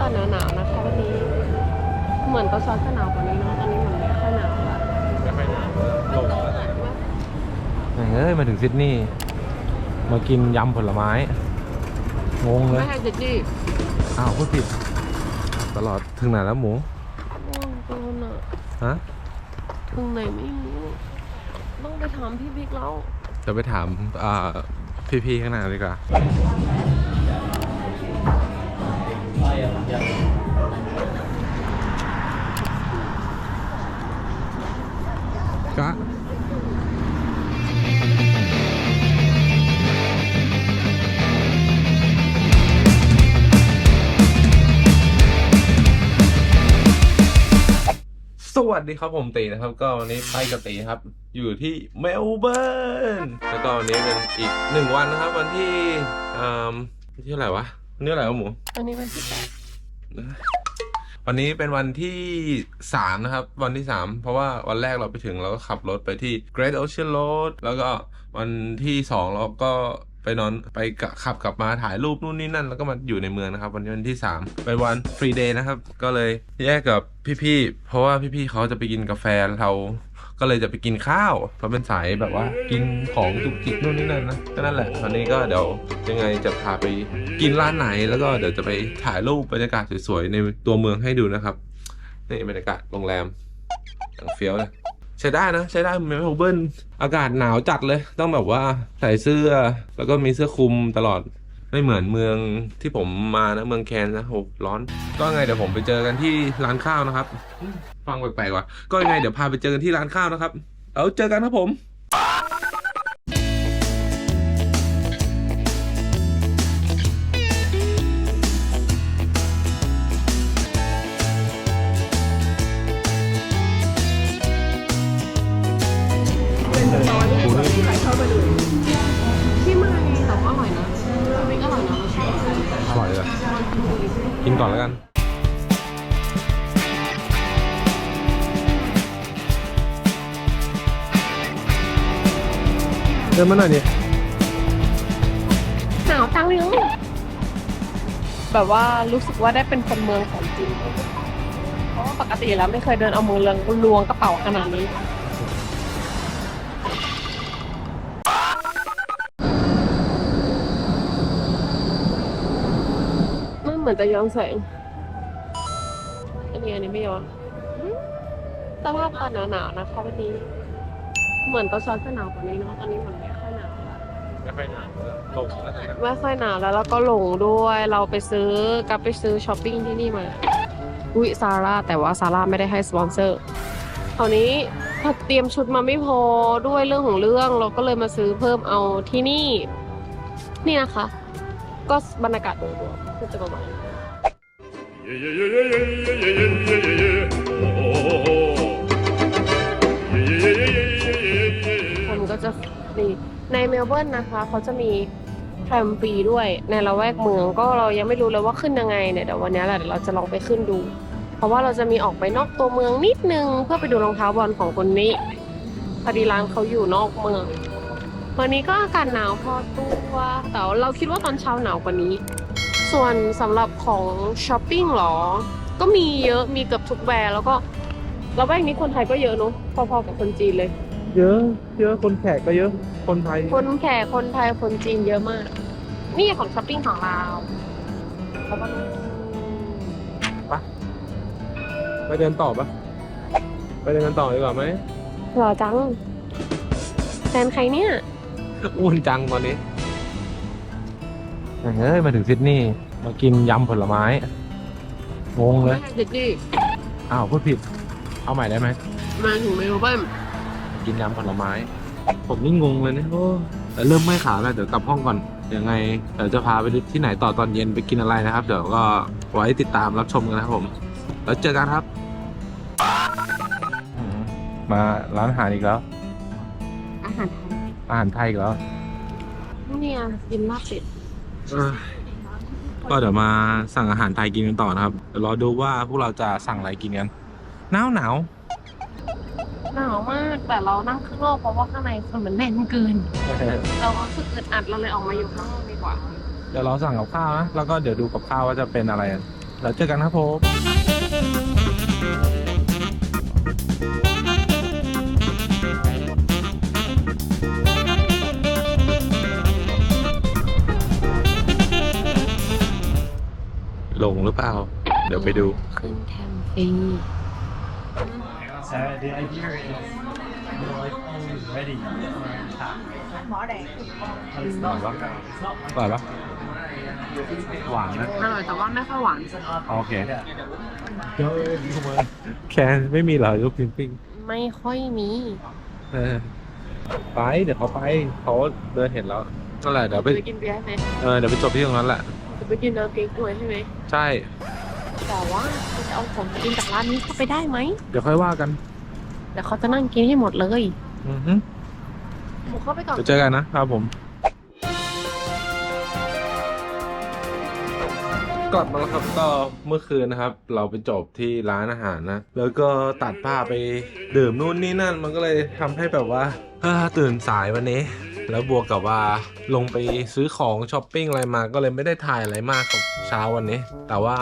อากาศหนาวๆนะคะวันนี้ เหมือนตอนเช้าจะหนาวกว่านี้เนาะตอนนี้เหมือนไม่ค่อยหนาวละไม่ค่อยหนาวลงแล้วเอ้ยมาถึงซิดนีย์มากินยำผลไม้ งงเลไม่ยใช่จิจี้อ้าวพูดผิด ตลอดถึงไหนแล้วหมูง่วงตัวน่ะฮะถึงไหนไม่รู้ต้องไปถามพี่บิ๊กแล้วจะไปถามอ่าพี่ๆข้างหน้าดีกว่า ก็สวัสดีครับผมตีนะครับ ก็วันนี้ไปกับตีครับ อยู่ที่เมลเบิร์นแล้วก็วันนี้เป็นอีกหนึ่งวันนะครับ วันที่อ่าวันที่เท่าไหร่วะวันนี้เท่าไหร่วะหมูอันนี้เป็นที่แปด วันนี้เป็นวันที่สามนะครับ วันที่สามเพราะว่าวันแรกเราไปถึงเราก็ขับรถไปที่ Great Ocean Road แล้วก็วันที่สองเราก็ไปนอนไปขับกลับมาถ่ายรูปนู่นนี่นั่น แล้วก็มาอยู่ในเมืองนะครับ วันนี้วันที่สามเป็นวันฟรีเดย์นะครับ ก็เลยแยกกับพี่ๆเพราะว่าพี่ๆเขาจะไปกินกาแฟเรา ก็เลยจะไปกินข้าวเราเป็นสายแบบว่า กินของจุกจิกนู่นนี่นั่นนะก็นั่นแหละวันนี้ก็เดี๋ยวยังไงจะพาไปกินร้านไหนแล้วก็เดี๋ยวจะไปถ่ายรูปบรรยากาศสวยๆในตัวเมืองให้ดูนะครับนี่บรรยากาศโรงแรมอย่างเฟี้ยวเลยใช้ได้นะใช้ได้เมลเบิร์นอากาศหนาวจัดเลย ต้องแบบว่าใส่เสื้อแล้วก็มีเสื้อคลุมตลอด ไม่เหมือนเมืองที่ผมมานะเมืองแคนนะโหร้อน ก็ไงเดี๋ยวผมไปเจอกันที่ร้านข้าวนะครับ ฟังแปลกๆว่ะก็ไงเดี๋ยวพาไปเจอกันที่ร้านข้าวนะครับ เอาเจอกันครับผม ดินมาหน่อยดิหนาวจังเลยแบบว่ารู้สึกว่าได้เป็นคนเมืองของจริงเพราะว่าปกติแล้วไม่เคยเดินเอามือเลืองล้วงกระเป๋าขนาดนี้ มันเหมือนจะย้อนแสง อันนี้อันนี้ไม่ย้อนอืมสภาพอากาศหนาวๆนะคะวันนี้ เหมือนตอนเช้าจะหนาวกว่านี้เนาะตอนนี้มันไม่ค่อยหนาวละ ไม่ค่อยหนาวแลงแล้วไม่ค่อยหนาวแล้วแล้วก็หลงด้วยเราไปซื้อกลับไปซื้อช้อปปิ้งที่นี่มาอุ้ยซาร่าแต่ว่าซาร่าไม่ได้ให้สปอนเซอร์คราวนี้เตรียมชุดมาไม่พอด้วยเรื่องของเรื่องเราก็เลยมาซื้อเพิ่มเอาที่นี่ นี่นะคะ ก็บรรยากาศโดยรวมก็จะประมาณนี้ผมก็จะนี่ ในเมลเบิร์นนะคะเขาจะมีแทรมฟรีด้วยในละแวกเมืองก็เรายังไม่รู้เลยว่าขึ้นยังไงเนี่ยเดี๋ยววันนี้แหละเดี๋ยวเราจะลองไปขึ้นดู เพราะว่าเราจะมีออกไปนอกตัวเมืองนิดนึงเพื่อไปดูรองเท้าบอลของคนนี้พอดีร้านเขาอยู่นอกเมือง วันนี้ก็อากาศหนาวพอตัวแต่เราคิดว่าตอนเช้าหนาวกว่านี้ ส่วนสำหรับของช้อปปิ้งหรอ ก็มีเยอะมีเกือบทุกแบรนด์แล้วก็ละแวกนี้คนไทยก็เยอะเนอะพอๆกับคนจีนเลย เยอะ เยอะคนแขกก็เยอะ คนไทย คนแขกคนไทยคนจีนเยอะมาก นี่ของช้อปปิ้งของเราแล้วก็ไปเดินต่อปะไปเดินกันต่อดีกว่าไหมหล่อจังแฟนใครเนี่ยอ้วนจังตอนนี้เฮ้ยมาถึงซิดนีย์มากินยำผลไม้งงเลย เด็กดิอ้าวพูดผิด เอาใหม่ได้ไหมมาถึงเมลเบิร์น กินยำผลไม้ ผมนี่งงเลยเนี่ยโอ้แต่เริ่มไม่ขาแล้วเดี๋ยวกลับห้องก่อนยังไงเดี๋ยวจะพาไปที่ไหนต่อตอนเย็นไปกินอะไรนะครับ เดี๋ยวก็ไว้ติดตามรับชมกันนะครับผม แล้วเจอกันครับ มาร้านอาหารอีกแล้ว อาหารไทยอาหารไทยอีกแล้ว เนี่ยกินลาบเป็ดเอ้ยก็เดี๋ยวมาสั่งอาหารไทยกินกันต่อนะครับเดี๋ยวรอดูว่าพวกเราจะสั่งอะไรกินกันหนาวหนาว หนาวมากแต่เรานั่งข้างนอกเพราะว่าข้างในคนมันแน่นเกิน เรารู้สึกอึดอัดเราเลยออกมาอยู่ข้างนอกดีกว่า เดี๋ยวเราสั่งกับข้าวนะ แล้วก็เดี๋ยวดูกับข้าวว่าจะเป็นอะไร เราเจอกันครับผมลงหรือเปล่า เดี๋ยวไปดู ขึ้นแทมฟรี So the idea is your iPhone is ready for tap. But it's not. It's not ก่อนปะ หวานนะ อร่อยแต่ว่าไม่ค่อยหวาน โอเคแคนไม่มีเหรอลูกปิ้งไม่ค่อยมีๆเออไปเดี๋ยวเขาไปเขาเดินเห็นแล้วนั่นแหละเดี๋ยวไปไปกินเบียร์ไหมเออเดี๋ยวไปจบที่ตรงนั้นแหละ จะไปกินน้ำเก๊กฮวยใช่ไหมใช่ แต่ว่าเราจะเอาของกินจากร้านนี้เข้าไปได้ไหมเดี๋ยวค่อยว่ากันเดี๋ยวเขาจะนั่งกินให้หมดเลยอือฮึหมูเข้าไปก่อน เดี๋ยวเจอกันนะครับผมกลับมาแล้วครับก็เมื่อคืนนะครับ เราไปจบที่ร้านอาหารนะ แล้วก็ตัดผ้าพไปดื่มนู่นนี่นั่น มันก็เลยทำให้แบบว่าเอ้อตื่นสายวันนี้ แล้วบวกกับว่าลงไปซื้อของช้อปปิ้งอะไรมาก็เลยไม่ได้ถ่ายอะไรมากกับเช้าวันนี้ แต่ว่า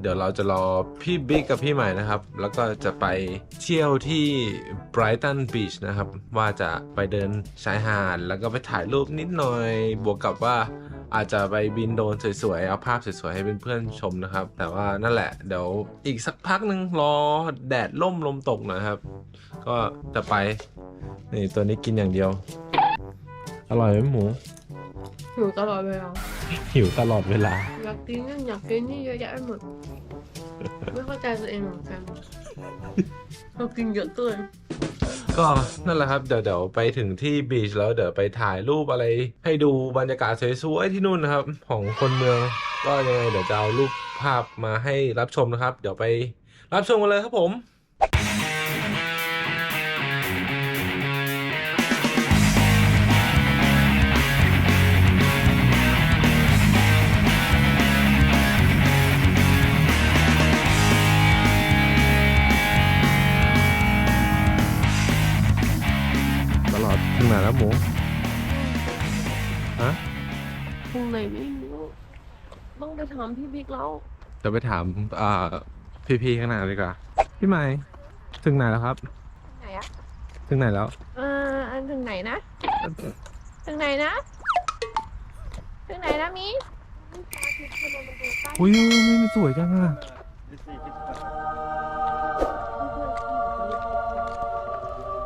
เดี๋ยวเราจะรอพี่บิ๊กกับพี่ใหม่นะครับ แล้วก็จะไปเที่ยวที่ Brighton Beach นะครับ ว่าจะไปเดินชายหาดแล้วก็ไปถ่ายรูปนิดหน่อย บวกกับว่าอาจจะไปบินโดรนสวยๆ เอาภาพสวยๆ ให้เพื่อนๆชมนะครับ แต่ว่านั่นแหละ เดี๋ยวอีกสักพักหนึ่งรอแดดล่มลมตกหน่อยครับ ก็จะไป นี่ตัวนี้กินอย่างเดียว อร่อยไหมหมู หิวตลอดเวลาหิวตลอดเวลา อยากกินนั่นอยากกินนี่เยอะแยะไปหมด ไม่เข้าใจตัวเองเหมือนกันเรากินเยอะเกินก็นั่นแหละครับเดี๋ยวเดี๋ยวไปถึงที่บีชแล้วเดี๋ยวไปถ่ายรูปอะไร ให้ดูบรรยากาศสวยๆที่นู่นนะครับ ของคนเมือง ก็ยังไงเดี๋ยวจะเอารูปภาพมาให้รับชมนะครับ เดี๋ยวไปรับชมกันเลยครับผม นแล้วหมูฮะตรงไหนไม่รู้ต้องไปถามพี่บิ๊กแล้วเดี๋ยวไปถามอ่าพี่ๆข้างหน้าดีกว่า พี่ใหม่ถึงไหนแล้วครับ ไหนอะถึงไหนแล้วเอออันถึงไหนนะ ถึงไหนนะ ถึงไหนนะมีอุ้ยมันสวยจังอะ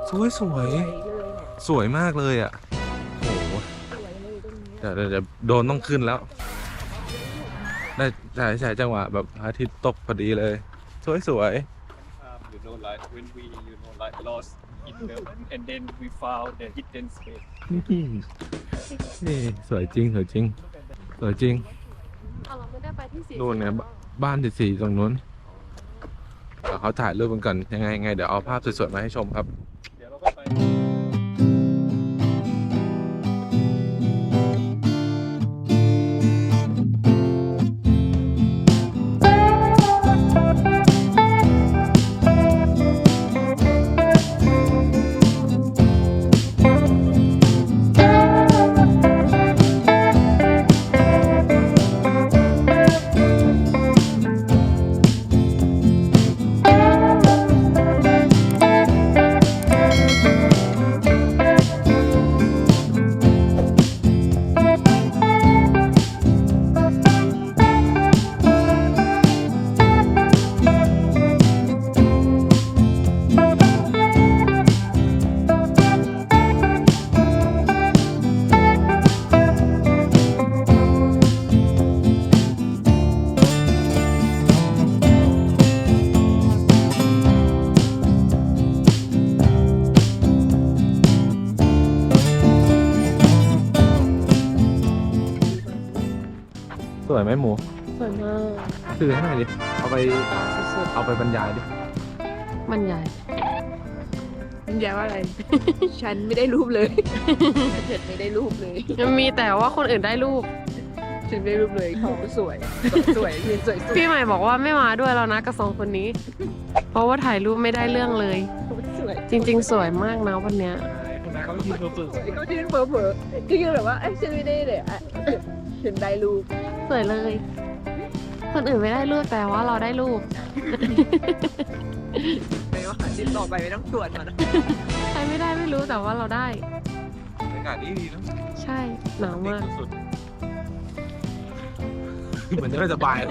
สวยสวย สวยมากเลยอะโอ้โหเดี๋ยวเดี๋ยวเดี๋ยวโดนต้องขึ้นแล้ว ได้ใช่ใช่จังหวะแบบพระอาทิตย์ตกพอดีเลย สวยสวย Um, you know, like when we, you know, like lost in Melbourne, and then we found the hidden space. นี่นี่สวยจริง สวยจริง สวยจริงเราไม่ได้ไปที่สีนู่นไงบบ้านสีสีตรงนู้นเดี๋ยวเขาถ่ายรูปกันก่อนยังไงยังไง เดี๋ยวเอาภาพสวยๆมาให้ชมครับ ไหมหมูสวยมากคือให้หน่อยดิ เอาไปสุดเอาไปบรรยายดิ ๆมันใหญ่ มันยาวว่าอะไร ฉันไม่ได้รูปเลย ฉันไม่ได้รูปเลย มันมีแต่ว่าคนอื่นได้รูป ฉันไม่ได้รูปเลยเขาสวย สวยเรียนสวยสวยพี่ใหม่บอกว่าไม่มาด้วยแล้วนะกับสองคนนี้ เพราะว่าถ่ายรูปไม่ได้เรื่องเลยสวยจริง ๆ สวยมากนะวันเนี้ยเขายืนเปิดสวยเขายืนเผลอเผลอๆก็ยืนแบบว่าเอ้ยฉันไม่ได้เลยอะ ฉันได้รูปสวยเลยสคนอื่นไม่ได้รูปแต่ว่าเราได้รูปไม่ว่าจิตต่อไปไม่ต้องตรวจมันใครไม่ได้ไม่รู้แต่ว่าเราได้ บรรยากาศดีดีนะใช่หนาวมาก สุดๆเหมือนจะไม่สบายอะ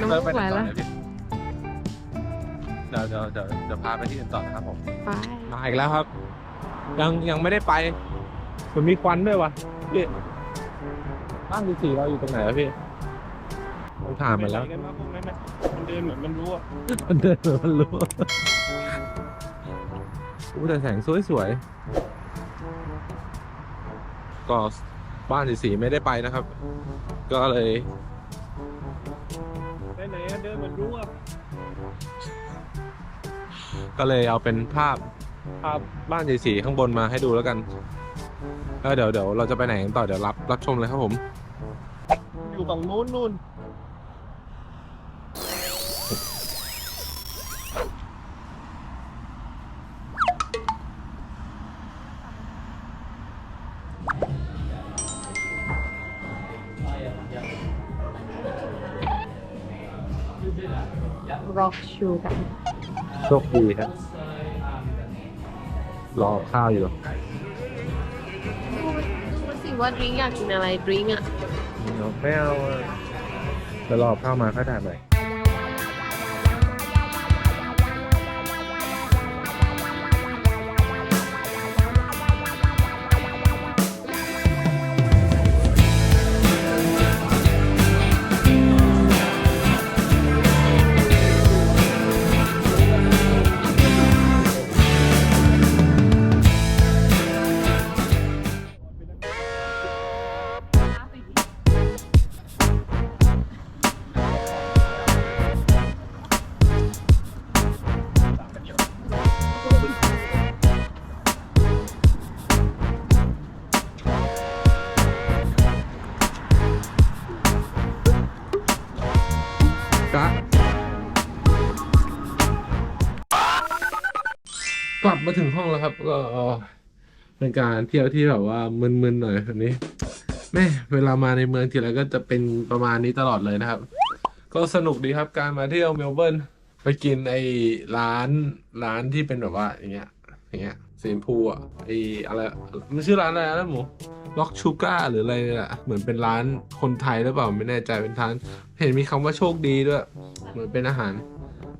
น้ำมูกไหลแล้ว เดี๋ยวเดี๋ยวเดี๋ยวเดี๋ยวพาไปที่อื่นต่อนะครับผม ไปมาอีกแล้วครับ ยังยังไม่ได้ไป มันมีควันด้วยวะพี่ บ้านที่สี่เราอยู่ตรงไหนวะพี่ต้องถามมาแล้ว กันมากพวกนั้นนะมันเดินเหมือนมันรู้อะมันเดินเหมือนมันรู้อู้แต่แสงสวยๆก็บ้านสีสีไม่ได้ไปนะครับ ก็เลยไปไหนอะเดินเหมือนรู้อะก็เลยเอาเป็นภาพภาพบ้านสีสีข้างบนมาให้ดูแล้วกันแล้วเดี๋ยวเดี๋ยวเราจะไปไหนกันต่อเดี๋ยวรับรับชมเลยครับผม อยู่ฝั่งนู้นนู่นร็อกชูกัน โชคดีครับ รอข้าวอยู่ดูสิ ว่าดริงอยากกินอะไรดริงอะ ไม่เอาเดี๋ยวรอข้าวมาค่อยถ่ายใหม่ ครับ ก็เป็นการเที่ยวที่แบบว่ามึนๆหน่อยแบบนี้แม่เวลามาในเมืองทีไรก็จะเป็นประมาณนี้ตลอดเลยนะครับ ก็สนุกดีครับการมาเที่ยวเมลเบิร์นไปกินไอ้ร้านร้านที่เป็นแบบว่าอย่างเงี้ยอย่างเงี้ยสีมพูอะไอ้อะไรมันชื่อร้านอะไรนะหมูล็อกชูก้าหรืออะไรเนี่ยแหละเหมือนเป็นร้านคนไทยหรือเปล่าไม่แน่ใจเป็นร้านเห็นมีคำว่าโชคดีด้วย เหมือนเป็นอาหาร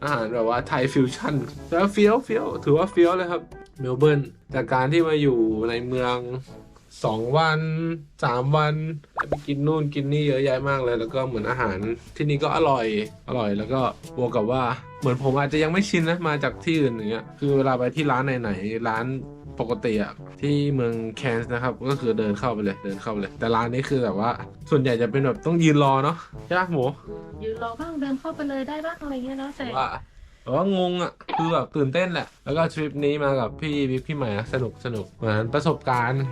อาหารแบบว่าไทยฟิวชั่นแล้วเฟี้ยวเฟี้ยวถือว่าเฟี้ยวเลยครับ เมลเบิร์นจากการที่มาอยู่ในเมืองสองวันสามวันไปกินนู่นกินนี่เยอะแยะมากเลย แล้วก็เหมือนอาหารที่นี่ก็อร่อยอร่อย แล้วก็บวกกับว่าเหมือนผมอาจจะยังไม่ชินนะมาจากที่อื่นอย่างเงี้ยคือเวลาไปที่ร้านไหนๆร้านปกติอะที่เมืองแคนส์นะครับ ก็คือเดินเข้าไปเลยเดินเข้าไปเลย แต่ร้านนี้คือแบบว่า ส่วนใหญ่จะเป็นแบบต้องยืนรอเนาะใช่ปะหมูยืนรอบ้างเดินเข้าไปเลยได้บ้างอะไรเงี้ยแล้วแต่ว่า แต่ว่างงอะ คือแบบตื่นเต้นแหละ แล้วก็ทริปนี้มากับพี่บิ๊กพี่ใหม่อะสนุกสนุกเหมือนประสบการณ์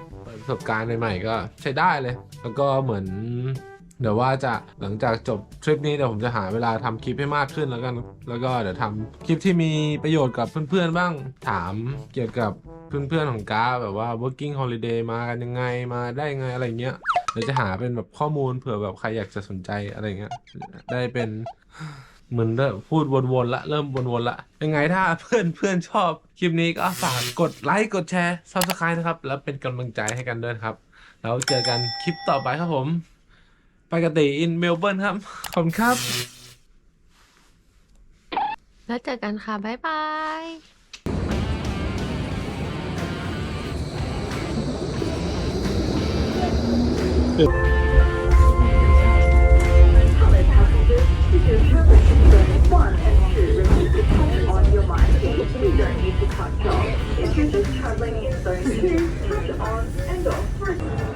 ประสบการณ์ใหม่ๆก็ใช้ได้เลย แล้วก็เหมือนเดี๋ยวว่าจะหลังจากจบทริปนี้เดี๋ยวผมจะหาเวลาทำคลิปให้มากขึ้นแล้วกัน แล้วก็เดี๋ยวทำคลิปที่มีประโยชน์กับเพื่อนๆบ้าง ถามเกี่ยวกับเพื่อนๆของก้าแบบว่า working holiday มากันยังไงมาได้ไงอะไรเงี้ยเดี๋ยวจะหาเป็นแบบข้อมูลเผื่อแบบใครอยากจะสนใจอะไรเงี้ยได้เป็น เหมือนเริ่มพูดวนๆละ เริ่มวนๆละ ยังไงถ้าเพื่อนเพื่อนชอบคลิปนี้ก็ฝากกดไลค์กดแชร์ subscribe นะครับ แล้วเป็นกำลังใจให้กันด้วยนะครับ แล้วเจอกันคลิปต่อไปครับผม ไปกติอินเมลเบิร์นครับ ขอบคุณครับ แล้วเจอกันค่ะ บ๊ายบาย Hello If you're just traveling in zone 2, touch on and off for you.